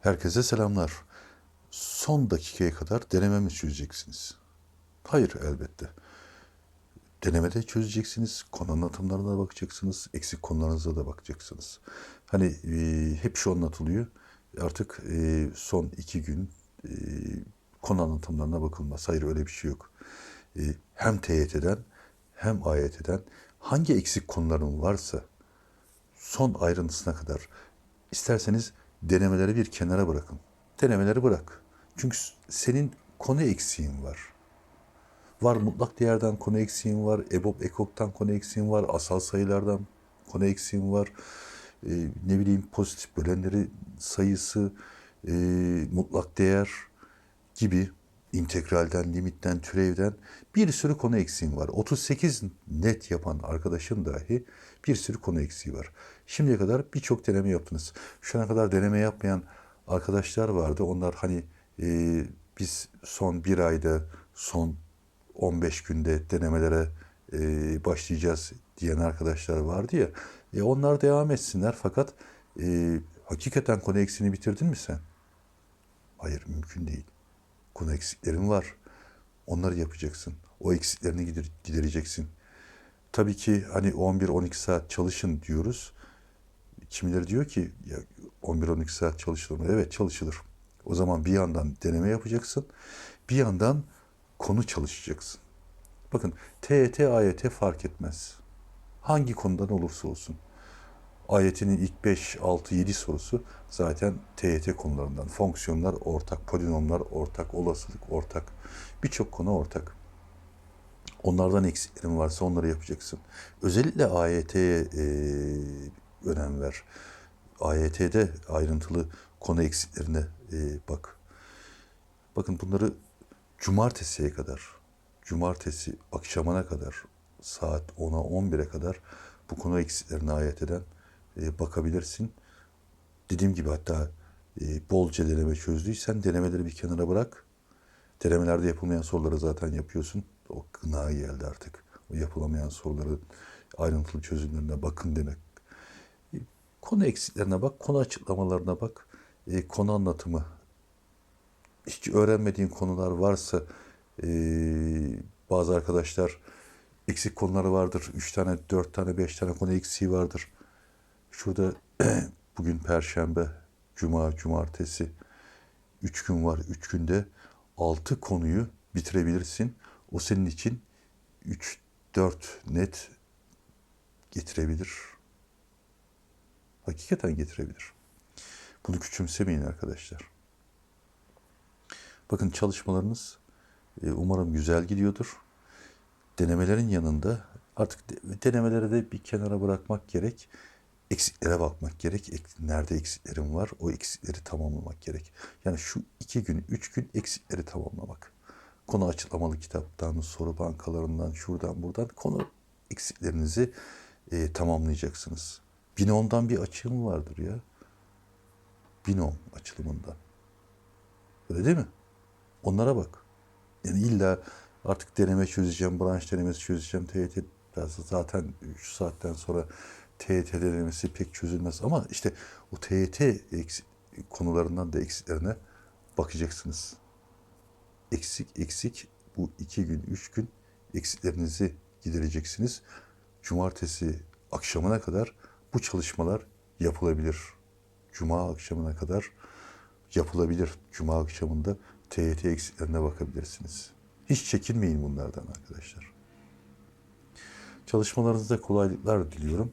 Herkese selamlar. Son dakikaya kadar deneme mi çözeceksiniz? Hayır elbette. Denemede çözeceksiniz, konu anlatımlarına bakacaksınız, eksik konularınıza da bakacaksınız. Hani e, hep şu anlatılıyor, artık e, son iki gün e, konu anlatımlarına bakılmaz. Hayır öyle bir şey yok. E, hem TYT'den hem AYT'den hangi eksik konuların varsa son ayrıntısına kadar isterseniz denemeleri bir kenara bırakın. Denemeleri bırak. Çünkü senin konu eksiğin var. Var mutlak değerden konu eksiğin var. EBOB, EKOK'tan konu eksiğin var. Asal sayılardan konu eksiğin var. Ee, ne bileyim pozitif bölenleri sayısı, e, mutlak değer gibi integralden, limitten, türevden bir sürü konu eksiğin var. 38 net yapan arkadaşın dahi bir sürü konu eksiği var. Şimdiye kadar birçok deneme yaptınız. Şu ana kadar deneme yapmayan arkadaşlar vardı. Onlar hani e, biz son bir ayda, son 15 günde denemelere e, başlayacağız diyen arkadaşlar vardı ya. E, onlar devam etsinler fakat e, hakikaten konu eksiğini bitirdin mi sen? Hayır mümkün değil. Konu eksiklerin var. Onları yapacaksın. O eksiklerini gider- gidereceksin. Tabii ki hani 11-12 saat çalışın diyoruz. Kimileri diyor ki ya 11-12 saat çalışılır mı? Evet çalışılır. O zaman bir yandan deneme yapacaksın. Bir yandan konu çalışacaksın. Bakın TET, AYT fark etmez. Hangi konudan olursa olsun. Ayetinin ilk 5, 6, 7 sorusu zaten TYT konularından. Fonksiyonlar ortak, polinomlar ortak, olasılık ortak. Birçok konu ortak. Onlardan eksiklerin varsa onları yapacaksın. Özellikle AYT'ye e, önem ver. AYT'de ayrıntılı konu eksiklerine e, bak. Bakın bunları cumartesiye kadar, cumartesi akşamına kadar, saat 10'a 11'e kadar bu konu eksiklerine AYT'den e, bakabilirsin. Dediğim gibi hatta e, bolca deneme çözdüysen denemeleri bir kenara bırak. Denemelerde yapılmayan soruları zaten yapıyorsun. O gına geldi artık. O yapılamayan soruların ayrıntılı çözümlerine bakın demek. E, Konu eksiklerine bak, konu açıklamalarına bak, e, konu anlatımı. Hiç öğrenmediğin konular varsa bazı arkadaşlar eksik konuları vardır. Üç tane, dört tane, beş tane konu eksiği vardır. Şurada bugün Perşembe, Cuma, Cumartesi. Üç gün var. Üç günde altı konuyu bitirebilirsin. O senin için üç, dört net getirebilir. Hakikaten getirebilir. Bunu küçümsemeyin arkadaşlar. Bakın çalışmalarınız e, umarım güzel gidiyordur. Denemelerin yanında artık de- denemeleri de bir kenara bırakmak gerek. Eksiklere bakmak gerek. Ek- Nerede eksiklerim var o eksikleri tamamlamak gerek. Yani şu iki gün, üç gün eksikleri tamamlamak. Konu açıklamalı kitaptan, soru bankalarından, şuradan buradan konu eksiklerinizi e, tamamlayacaksınız. Binom'dan bir açığım vardır ya. Binom açılımından. Öyle değil mi? Onlara bak. Yani illa artık deneme çözeceğim, branş denemesi çözeceğim, TYT zaten şu saatten sonra TYT denemesi pek çözülmez ama işte o TYT konularından da eksiklerine bakacaksınız. Eksik eksik bu iki gün, üç gün eksiklerinizi gidereceksiniz. Cumartesi akşamına kadar bu çalışmalar yapılabilir. Cuma akşamına kadar yapılabilir. Cuma akşamında TYT eksiklerine bakabilirsiniz. Hiç çekinmeyin bunlardan arkadaşlar. Çalışmalarınızda kolaylıklar diliyorum.